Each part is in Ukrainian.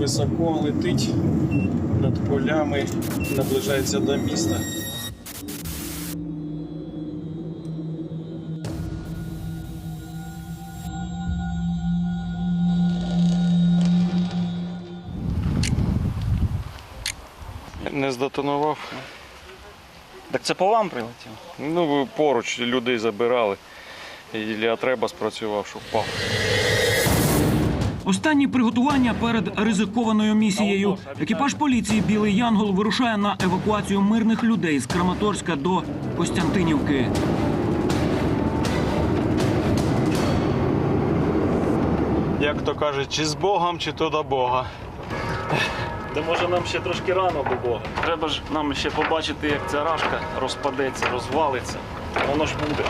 високо, летить над полями, наближається до міста. Не здетонував. Так це по вам прилетіло? Ну, поруч людей забирали. І треба спрацював, що впав. Останні приготування перед ризикованою місією. Екіпаж поліції Білий Янгол вирушає на евакуацію мирних людей з Краматорська до Костянтинівки. Як то кажуть, чи з Богом, чи то до Бога. Та може нам ще трошки рано було. Треба ж нам ще побачити, як ця рашка розпадеться, розвалиться. Воно ж буде.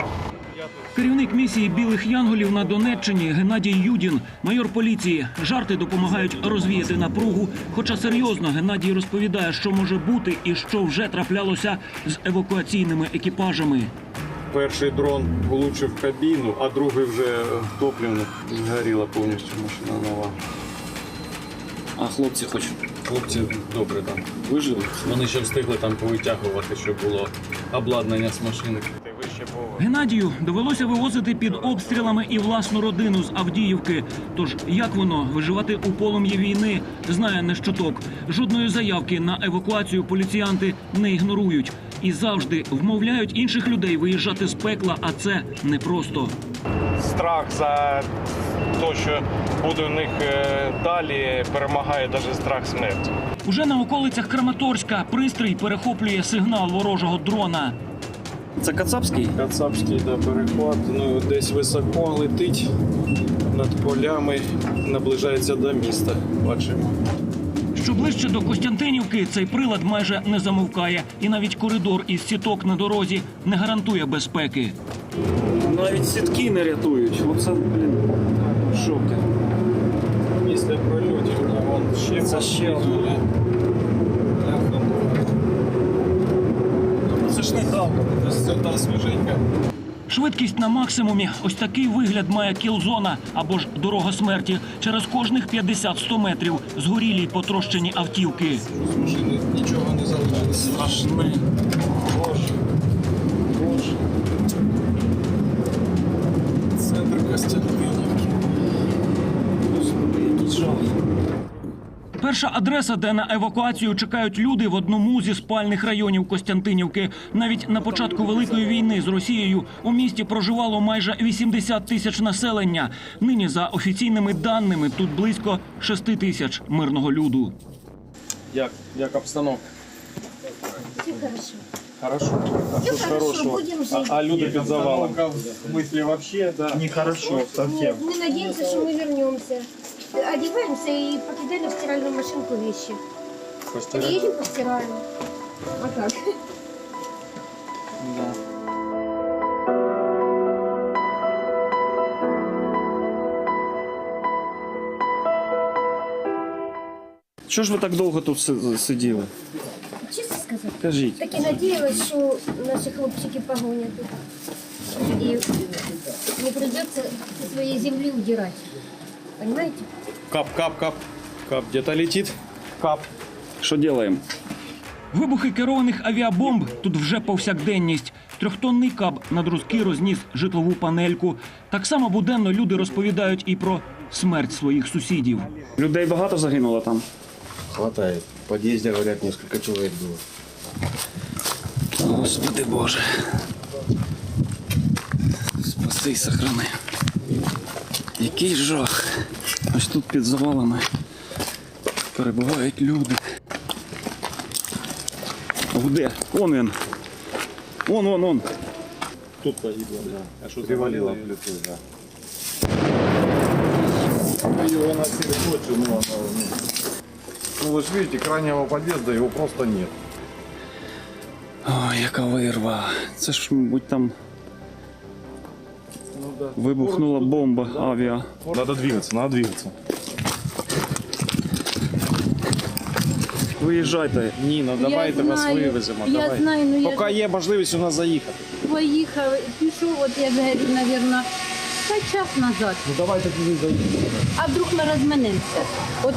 Керівник місії білих янголів на Донеччині Геннадій Юдін, майор поліції. Жарти допомагають розвіяти напругу. Хоча серйозно Геннадій розповідає, що може бути і що вже траплялося з евакуаційними екіпажами. Перший дрон влучив кабіну, а другий вже топливно. Згоріла повністю машина нова. А хлопці хоч Хлопці добре там вижили. Вони ще встигли там повитягувати, щоб було обладнання з машини. Геннадію довелося вивозити під обстрілами і власну родину з Авдіївки. Тож як воно виживати у полум'ї війни, знає не щоток. Жодної заявки на евакуацію поліціянти не ігнорують і завжди вмовляють інших людей виїжджати з пекла, а це непросто. Страх за те, що буде у них е, далі, перемагає навіть страх смерті. Уже на околицях Краматорська пристрій перехоплює сигнал ворожого дрона. Це кацапський? Кацапський да, перехват, ну десь високо летить над полями, наближається до міста. Бачимо. Що ближче до Костянтинівки, цей прилад майже не замовкає, і навіть коридор із сіток на дорозі не гарантує безпеки. Навіть сітки не рятують. Оце, блін, шоки. Після прольотів вон ще Це ще. Не там, це та свіженька. Швидкість на максимумі. Ось такий вигляд має кілзона або ж дорога смерті. Через кожних 50-100 метрів згорілі й потрощені автівки. З машини нічого не залишилось. Страшне. Боже. Боже. Центр Костянтинівки. Який жах. Перша адреса, де на евакуацію чекають люди в одному зі спальних районів Костянтинівки. Навіть на початку великої війни з Росією у місті проживало майже 80 тисяч населення. Нині, за офіційними даними, тут близько 6 тисяч мирного люду. Як, як обстановка? Все хорошо. Хорошо. А Все що хорошо, хорошого? будем жить. А, а люди під завалом? В смысле вообще, да. Нехорошо совсем. Мы надеемся, что мы вернемся. одеваемся и покидаем в стиральную машинку вещи. Постирать? Едем, постираем. А как? Да. Чего ж вы так долго тут сидели? Чесно сказати? Кажіть. Так і надіялась, що наші хлопчики погонят и І не придеться своей землі удирати. Понимаете? Кап, кап, кап. Кап где-то летит. Кап. Що робимо? Вибухи керованих авіабомб тут вже повсякденність. Трьохтонний каб над Руски розніс житлову панельку. Так само буденно люди розповідають і про смерть своїх сусідів. Людей багато загинуло там. Хватает. В подъезде, говорят, несколько человек было. Господи Боже. Спаси й сохрани. Який жах. Ось тут під завалами перебувають люди. Де? Вон він. Вон, вон, вон. Тут погибло, да. А что Привалило плиту, да. Его носили ночью, но оно, ну, ну, вы же видите, крайнего подъезда его просто нет. Ой, яка вирва. Це ж, мабуть, там Ну. Вибухнула бомба авіа. Надо двигаться, надо двигаться. Виїжджайте. Ніно, давайте вас знаю. вивеземо. Я давай. знаю, ну я Поки є можливість у нас заїхати. поїхав, пішов, от я ж говорю, мабуть, та час назад. Ну давайте туди заїдемо. А вдруг ми розминемося? От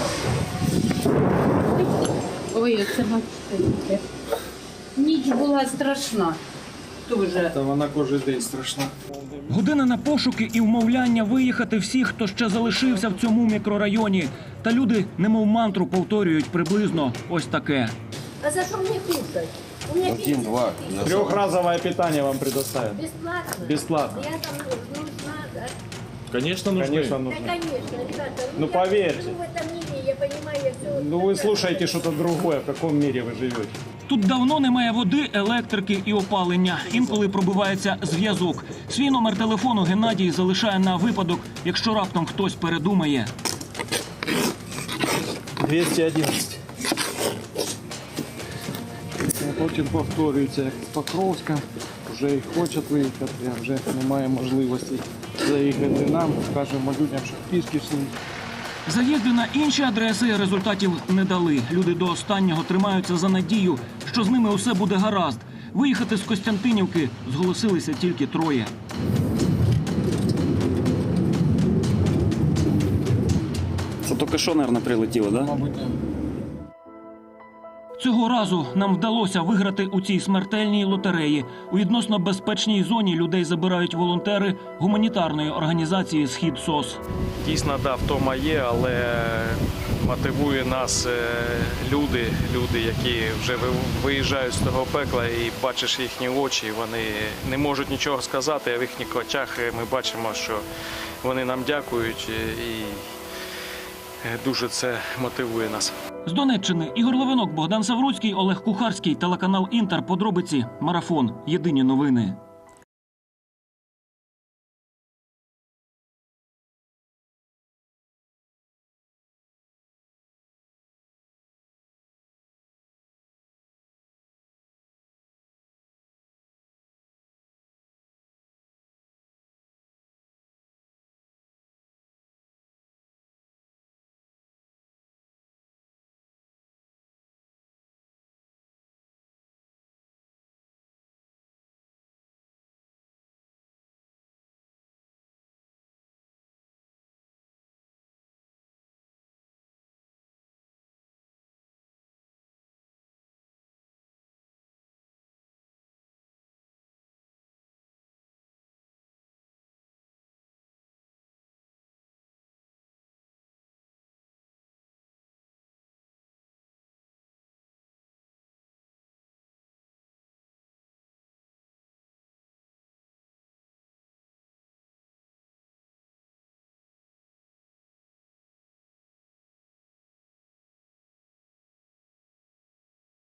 Ой, це бачите. Ніч була страшна. Дуже. Та вона кожен день страшна. Година на пошуки і вмовляння виїхати всіх, хто ще залишився в цьому мікрорайоні. Та люди, немов мантру, повторюють приблизно ось таке. А за что мне кушать? У меня Один, два. на Трехразовое питание вам предоставят. Бесплатно? Бесплатно. Я там нужна, да? Конечно, нужно. Конечно, Да, нужно. конечно, ребята. Ну, я поверьте. мире, я понимаю, я все... Ну вы слушаете что-то другое, в каком мире вы живете. Тут давно немає води, електрики і опалення. Інколи пробивається зв'язок. Свій номер телефону Геннадій залишає на випадок, якщо раптом хтось передумає. 211. Потім повторюється, як Покровська, вже і хочуть виїхати, а вже немає можливості заїхати нам. Кажемо людям, що пішки йшли. Заїзди на інші адреси результатів не дали. Люди до останнього тримаються за надію, що з ними усе буде гаразд. Виїхати з Костянтинівки зголосилися тільки троє. Це тільки що, мабуть, прилетіло, так? Да? Цього разу нам вдалося виграти у цій смертельній лотереї. У відносно безпечній зоні людей забирають волонтери гуманітарної організації Схід СОС. Дійсно, да, втома є, але мотивує нас е, люди, люди, які вже виїжджають з того пекла і бачиш їхні очі, вони не можуть нічого сказати, а в їхніх очах ми бачимо, що вони нам дякують і е, дуже це мотивує нас. З Донеччини Ігор Левинок, Богдан Савруцький, Олег Кухарський, телеканал Інтер. Подробиці Марафон. Єдині новини.